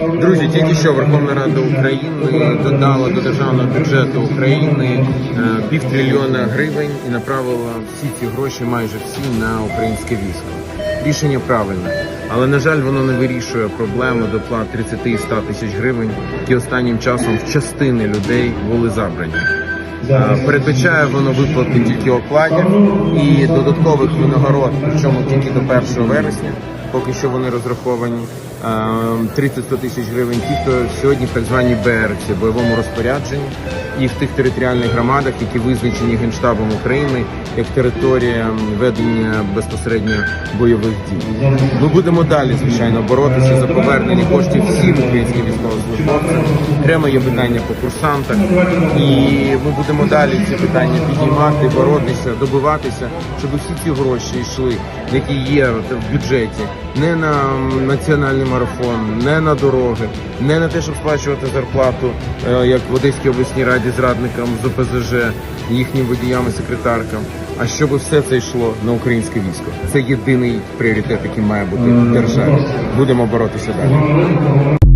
Друзі, тільки що Верховна Рада України додала до державного бюджету України е, півтрильйона гривень і направила всі ці гроші, майже всі, на українське військо. Рішення правильне, але на жаль, воно не вирішує проблему доплат 30 і 100 тисяч гривень, які останнім часом в частини людей були забрані. Е, Передбачає воно виплати тільки окладів і додаткових винагород, причому тільки до 1 вересня, поки що вони розраховані. Е, 30-100 тисяч гривень ті, хто сьогодні так званій БРЦ, бойовому розпорядженні, і в тих територіальних громадах, які визначені Генштабом України як територія ведення безпосередньо бойових дій. Ми будемо далі, звичайно, боротися за повернення коштів всім українським військовослужбовцям. Окремо є питання по курсантах, і ми будемо далі ці питання підіймати, боротися, добиватися, щоб усі ці гроші йшли, які є в бюджеті, не на національний марафон, не на дороги, не на те, щоб сплачувати зарплату, е, як в Одеській обласній раді зрадникам з ОПЗЖ, їхнім водіям і секретаркам. А щоб все це йшло на українське військо. Це єдиний пріоритет, який має бути в державі. Будемо боротися далі.